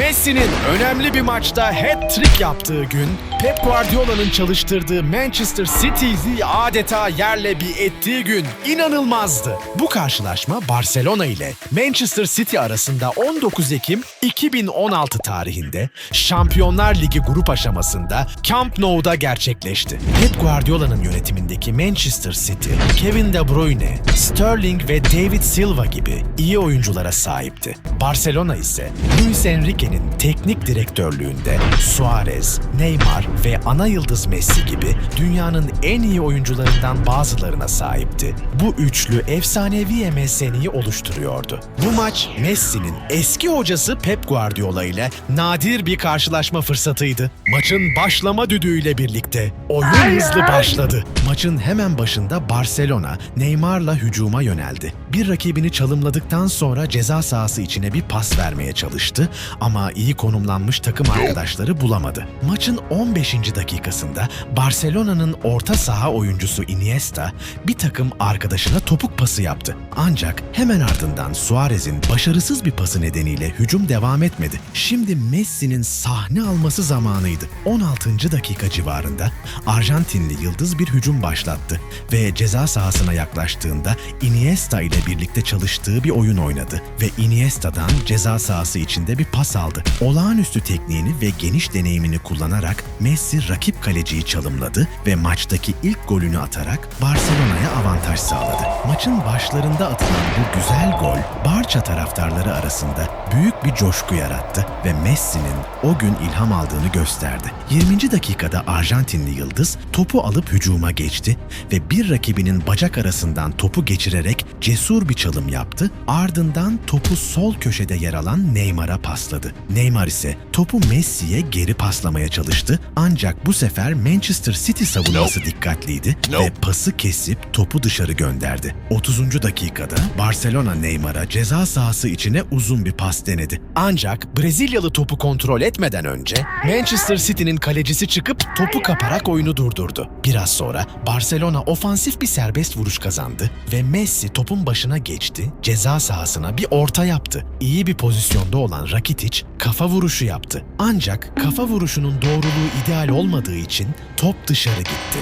Messi'nin önemli bir maçta hat-trick yaptığı gün, Pep Guardiola'nın çalıştırdığı Manchester City'yi adeta yerle bir ettiği gün inanılmazdı. Bu karşılaşma Barcelona ile Manchester City arasında 19 Ekim 2016 tarihinde Şampiyonlar Ligi grup aşamasında Camp Nou'da gerçekleşti. Pep Guardiola'nın yönetimindeki Manchester City, Kevin De Bruyne, Sterling ve David Silva gibi iyi oyunculara sahipti. Barcelona ise Luis Enrique'nin teknik direktörlüğünde Suarez, Neymar ve ana yıldız Messi gibi dünyanın en iyi oyuncularından bazılarına sahipti. Bu üçlü efsanevi MSN'yi oluşturuyordu. Bu maç Messi'nin eski hocası Pep Guardiola ile nadir bir karşılaşma fırsatıydı. Maçın başlama düdüğüyle birlikte oyun hızlı başladı. Maçın hemen başında Barcelona Neymar'la hücuma yöneldi. Bir rakibini çalımladıktan sonra ceza sahası içine bir pas vermeye çalıştı ama iyi konumlanmış takım arkadaşları bulamadı. Maçın 15. dakikasında Barcelona'nın orta saha oyuncusu Iniesta bir takım arkadaşına topuk pası yaptı. Ancak hemen ardından Suarez'in başarısız bir pası nedeniyle hücum devam etmedi. Şimdi Messi'nin sahne alması zamanıydı. 16. dakika civarında Arjantinli yıldız bir hücum başlattı ve ceza sahasına yaklaştığında Iniesta ile birlikte çalıştığı bir oyun oynadı ve Iniesta'dan ceza sahası içinde bir pas aldı. Olağanüstü tekniğini ve geniş deneyimini kullanarak Messi rakip kaleciyi çalımladı ve maçtaki ilk golünü atarak Barcelona'ya avantaj sağladı. Maçın başlarında atılan bu güzel gol Barça taraftarları arasında büyük bir coşku yarattı ve Messi'nin o gün ilham aldığını gösterdi. 20. dakikada Arjantinli yıldız topu alıp hücuma geçti ve bir rakibinin bacak arasından topu geçirerek cesur bir çalım yaptı. Ardından topu sol köşede yer alan Neymar'a pasladı. Neymar ise topu Messi'ye geri paslamaya çalıştı ancak bu sefer Manchester City savunması dikkatliydi ve pası kesip topu dışarı gönderdi. 30. dakikada Barcelona Neymar'a ceza sahası içine uzun bir pas denedi. Ancak Brezilyalı topu kontrol etmeden önce Manchester City'nin kalecisi çıkıp topu kaparak oyunu durdurdu. Biraz sonra Barcelona ofansif bir serbest vuruş kazandı ve Messi topun başına geçti, ceza sahasına bir orta yaptı. İyi bir pozisyonda olan Rakitic kafa vuruşu yaptı. Ancak kafa vuruşunun doğruluğu ideal olmadığı için top dışarı gitti.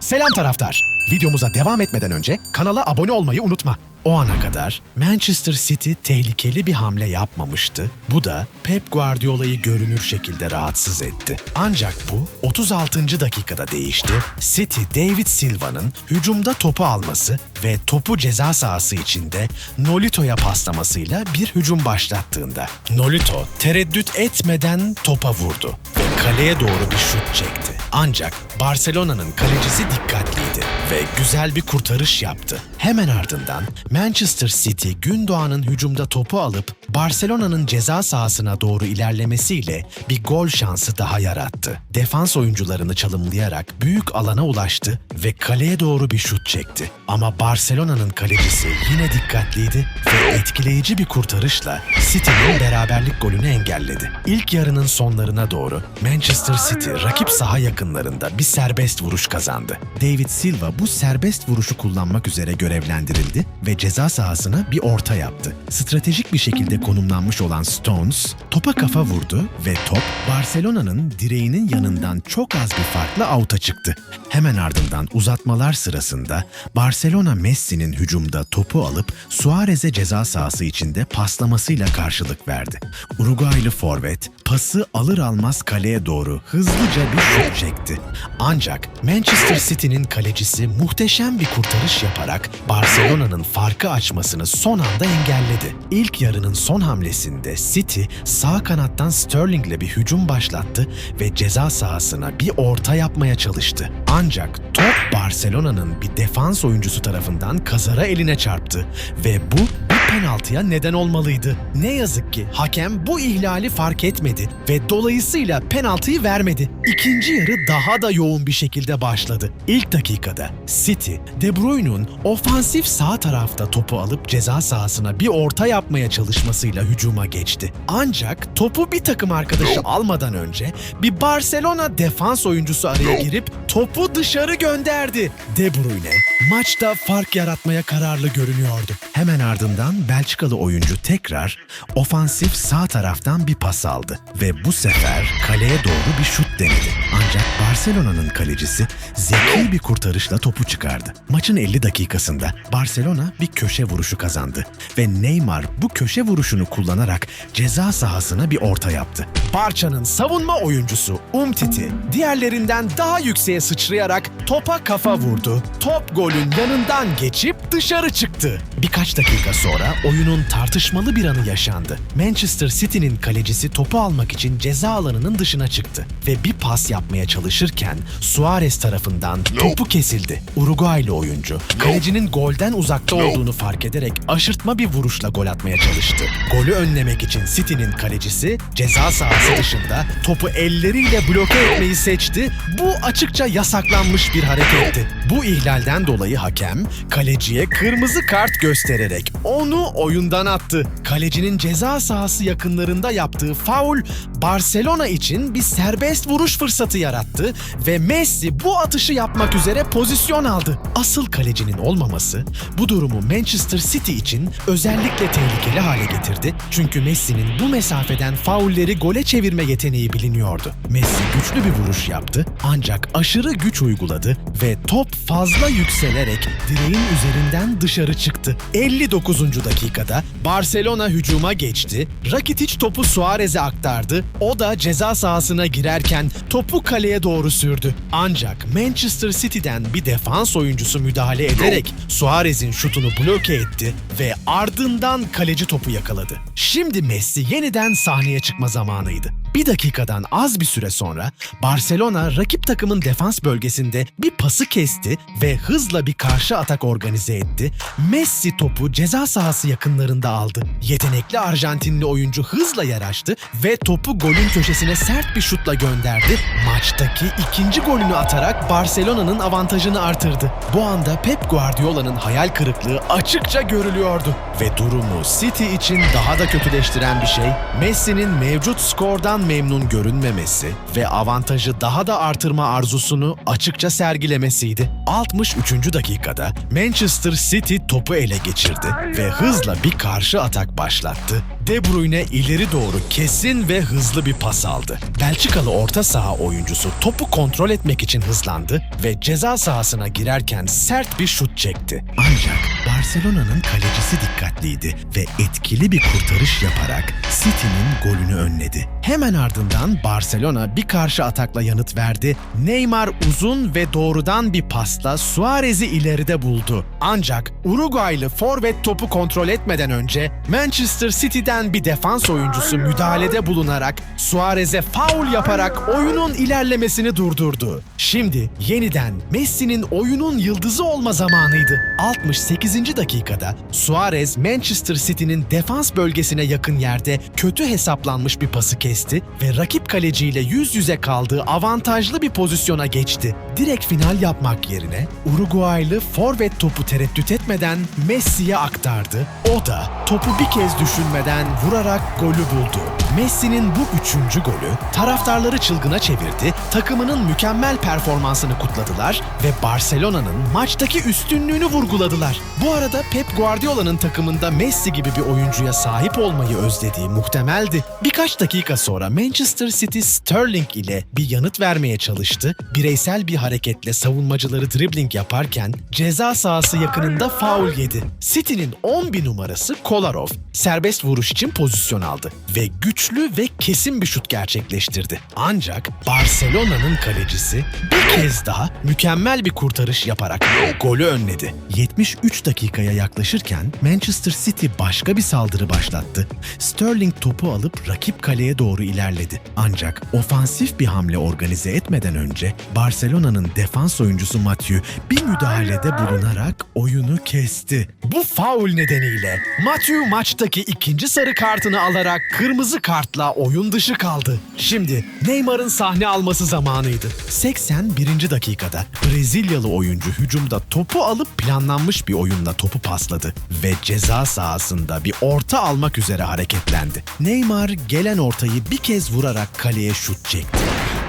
Selam taraftar. Videomuza devam etmeden önce kanala abone olmayı unutma. O ana kadar Manchester City tehlikeli bir hamle yapmamıştı. Bu da Pep Guardiola'yı görünür şekilde rahatsız etti. Ancak bu 36. dakikada değişti. City David Silva'nın hücumda topu alması ve topu ceza sahası içinde Nolito'ya paslamasıyla bir hücum başlattığında Nolito tereddüt etmeden topa vurdu ve kaleye doğru bir şut çekti. Ancak Barcelona'nın kalecisi dikkatliydi ve güzel bir kurtarış yaptı. Hemen ardından Manchester City Gündoğan'ın hücumda topu alıp Barcelona'nın ceza sahasına doğru ilerlemesiyle bir gol şansı daha yarattı. Defans oyuncularını çalımlayarak büyük alana ulaştı ve kaleye doğru bir şut çekti. Ama Barcelona'nın kalecisi yine dikkatliydi ve etkileyici bir kurtarışla City'nin beraberlik golünü engelledi. İlk yarının sonlarına doğru Manchester City rakip saha yakınlarında bir serbest vuruş kazandı. David Silva bu serbest vuruşu kullanmak üzere görevlendirildi ve ceza sahasına bir orta yaptı. Stratejik bir şekilde konumlanmış olan Stones topa kafa vurdu ve top Barcelona'nın direğinin yanından çok az bir farkla out'a çıktı. Hemen ardından uzatmalar sırasında Barcelona Messi'nin hücumda topu alıp Suarez'e ceza sahası içinde paslamasıyla karşılık verdi. Uruguaylı forvet pası alır almaz kaleye doğru hızlıca bir şut çekti. Ancak Manchester City'nin kalecisi muhteşem bir kurtarış yaparak Barcelona'nın farkı açmasını son anda engelledi. İlk yarının son hamlesinde City sağ kanattan Sterling'le bir hücum başlattı ve ceza sahasına bir orta yapmaya çalıştı. Ancak top Barcelona'nın bir defans oyuncusu tarafından kazara eline çarptı ve bu penaltıya neden olmalıydı. Ne yazık ki hakem bu ihlali fark etmedi ve dolayısıyla penaltıyı vermedi. İkinci yarı daha da yoğun bir şekilde başladı. İlk dakikada City, De Bruyne'un ofansif sağ tarafta topu alıp ceza sahasına bir orta yapmaya çalışmasıyla hücuma geçti. Ancak topu bir takım arkadaşı almadan önce bir Barcelona defans oyuncusu araya girip topu dışarı gönderdi. De Bruyne maçta fark yaratmaya kararlı görünüyordu. Hemen ardından Belçikalı oyuncu tekrar ofansif sağ taraftan bir pas aldı ve bu sefer kaleye doğru bir şut denedi. Ancak Barcelona'nın kalecisi zeki bir kurtarışla topu çıkardı. Maçın 50 dakikasında Barcelona bir köşe vuruşu kazandı ve Neymar bu köşe vuruşunu kullanarak ceza sahasına bir orta yaptı. Barça'nın savunma oyuncusu Umtiti diğerlerinden daha yükseğe sıçrayarak topa kafa vurdu. Top golün yanından geçip dışarı çıktı. Birkaç dakika sonra oyunun tartışmalı bir anı yaşandı. Manchester City'nin kalecisi topu almak için ceza alanının dışına çıktı ve bir pas yapmaya çalışırken Suarez tarafından topu kesildi. Uruguaylı oyuncu kalecinin golden uzakta olduğunu fark ederek aşırtma bir vuruşla gol atmaya çalıştı. Golü önlemek için City'nin kalecisi ceza sahası dışında topu elleriyle bloke etmeyi seçti. Bu açıkça yasaklanmış bir hareketti. Bu ihlalden dolayı hakem kaleciye kırmızı kart göstererek onu oyundan attı. Kalecinin ceza sahası yakınlarında yaptığı faul Barcelona için bir serbest vuruş fırsatı yarattı ve Messi bu atışı yapmak üzere pozisyon aldı. Asıl kalecinin olmaması bu durumu Manchester City için özellikle tehlikeli hale getirdi. Çünkü Messi'nin bu mesafeden faulleri gole çevirme yeteneği biliniyordu. Messi güçlü bir vuruş yaptı ancak aşırı güç uyguladı ve top fazla yükselerek direğin üzerinden dışarı çıktı. 59. dakikada Barcelona hücuma geçti. Rakitic topu Suarez'e aktardı. O da ceza sahasına girerken topu kaleye doğru sürdü. Ancak Manchester City'den bir defans oyuncusu müdahale ederek Suarez'in şutunu bloke etti ve ardından kaleci topu yakaladı. Şimdi Messi yeniden sahneye çıkma zamanıydı. Bir dakikadan az bir süre sonra Barcelona rakip takımın defans bölgesinde bir pası kesti ve hızla bir karşı atak organize etti. Messi topu ceza sahası yakınlarında aldı. Yetenekli Arjantinli oyuncu hızla yaraştı ve topu golün köşesine sert bir şutla gönderdi. Maçtaki ikinci golünü atarak Barcelona'nın avantajını artırdı. Bu anda Pep Guardiola'nın hayal kırıklığı açıkça görülüyordu ve durumu City için daha da kötüleştiren bir şey Messi'nin mevcut skordan memnun görünmemesi ve avantajı daha da artırma arzusunu açıkça sergilemesiydi. 63. dakikada Manchester City topu ele geçirdi ve hızla bir karşı atak başlattı. De Bruyne ileri doğru kesin ve hızlı bir pas aldı. Belçikalı orta saha oyuncusu topu kontrol etmek için hızlandı ve ceza sahasına girerken sert bir şut çekti. Ancak Barcelona'nın kalecisi dikkatliydi ve etkili bir kurtarış yaparak City'nin golünü önledi. Hemen ardından Barcelona bir karşı atakla yanıt verdi. Neymar uzun ve doğrudan bir pasla Suarez'i ileride buldu. Ancak Uruguaylı forvet topu kontrol etmeden önce Manchester City'den bir defans oyuncusu müdahalede bulunarak Suarez'e faul yaparak oyunun ilerlemesini durdurdu. Şimdi yeniden Messi'nin oyunun yıldızı olma zamanıydı. 68. dakikada Suarez Manchester City'nin defans bölgesine yakın yerde kötü hesaplanmış bir pası kesti ve rakip kaleciyle yüz yüze kaldığı avantajlı bir pozisyona geçti. Direkt final yapmak yerine Uruguaylı forvet topu tereddüt etmeden Messi'ye aktardı. O da topu bir kez düşünmeden vurarak golü buldu. Messi'nin bu üçüncü golü taraftarları çılgına çevirdi, takımının mükemmel performansını kutladılar ve Barcelona'nın maçtaki üstünlüğünü vurguladılar. Bu arada Pep Guardiola'nın takımında Messi gibi bir oyuncuya sahip olmayı özlediği muhtemeldi. Birkaç dakika sonra Manchester City Sterling ile bir yanıt vermeye çalıştı. Bireysel bir hareketle savunmacıları dribbling yaparken ceza sahası yakınında faul yedi. City'nin 11 numarası Kolarov serbest vuruş için pozisyon aldı ve güçlü ve kesin bir şut gerçekleştirdi. Ancak Barcelona'nın kalecisi bir kez daha mükemmel bir kurtarış yaparak golü önledi. 73 dakikaya yaklaşırken Manchester City başka bir saldırı başlattı. Sterling topu alıp rakip kaleye doğru ilerledi. Ancak ofansif bir hamle organize etmeden önce Barcelona'nın defans oyuncusu Mathieu bir müdahalede bulunarak oyunu kesti. Bu faul nedeniyle Mathieu maçtaki ikinci sarı kartını alarak kırmızı kartla oyun dışı kaldı. Şimdi Neymar'ın sahne alması zamanıydı. 81. dakikada Brezilyalı oyuncu hücumda topu alıp planlanmış bir oyunla topu pasladı ve ceza sahasında bir orta almak üzere hareketlendi. Neymar gelen ortayı bir kez vurarak kaleye şut çekti.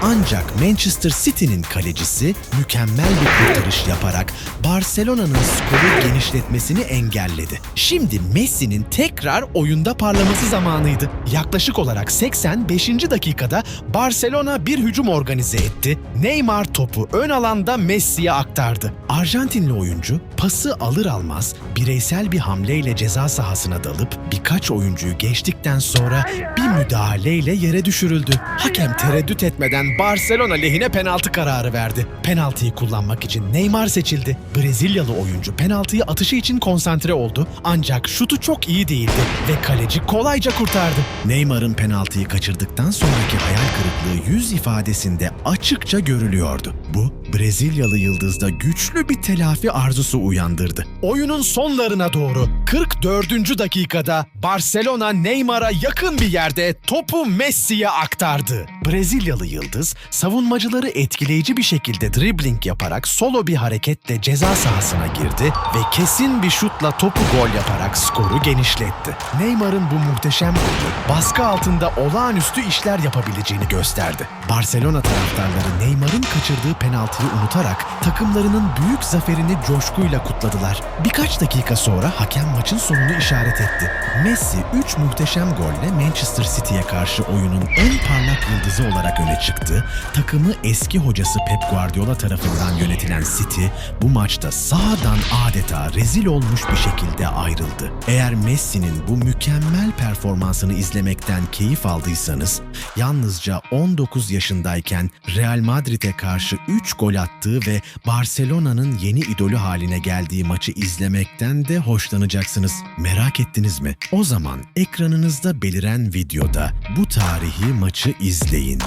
Ancak Manchester City'nin kalecisi mükemmel bir kurtarış yaparak Barcelona'nın skoru genişletmesini engelledi. Şimdi Messi'nin tekrar oyunda parlaması zamanıydı. Yaklaşık olarak 85. dakikada Barcelona bir hücum organize etti. Neymar topu ön alanda Messi'ye aktardı. Arjantinli oyuncu pası alır almaz bireysel bir hamleyle ceza sahasına dalıp birkaç oyuncuyu geçtikten sonra bir müdahaleyle yere düşürüldü. Hakem tereddüt etmeden Barcelona lehine penaltı kararı verdi. Penaltıyı kullanmak için Neymar seçildi. Brezilyalı oyuncu penaltıyı atışı için konsantre oldu ancak şutu çok iyi değildi ve kaleci kolayca kurtardı. Neymar'ın penaltıyı kaçırdıktan sonraki hayal kırıklığı yüz ifadesinde açıkça görülüyordu. Bu Brezilyalı yıldızda güçlü bir telafi arzusu uyandırdı. Oyunun sonlarına doğru 44. dakikada Barcelona Neymar'a yakın bir yerde topu Messi'ye aktardı. Brezilyalı yıldız savunmacıları etkileyici bir şekilde dribbling yaparak solo bir hareketle ceza sahasına girdi ve kesin bir şutla topu gol yaparak skoru genişletti. Neymar'ın bu muhteşem golü baskı altında olağanüstü işler yapabileceğini gösterdi. Barcelona taraftarları Neymar'ın kaçırdığı penaltıyı unutarak takımlarının büyük zaferini coşkuyla kutladılar. Birkaç dakika sonra hakem maçın sonunu işaret etti. Messi 3 muhteşem golle Manchester City'ye karşı oyunun en parlak yıldızı olarak öne çıktı. Takımı eski hocası Pep Guardiola tarafından yönetilen City bu maçta sahadan adeta rezil olmuş bir şekilde ayrıldı. Eğer Messi'nin bu mükemmel performansını izlemekten keyif aldıysanız, yalnızca 19 yaşındayken Real Madrid'e karşı 3 gol attığı ve Barcelona'nın yeni idolü haline geldiği maçı izlemekten de hoşlanacaksınız. Merak ettiniz mi? O zaman ekranınızda beliren videoda bu tarihi maçı izleyin.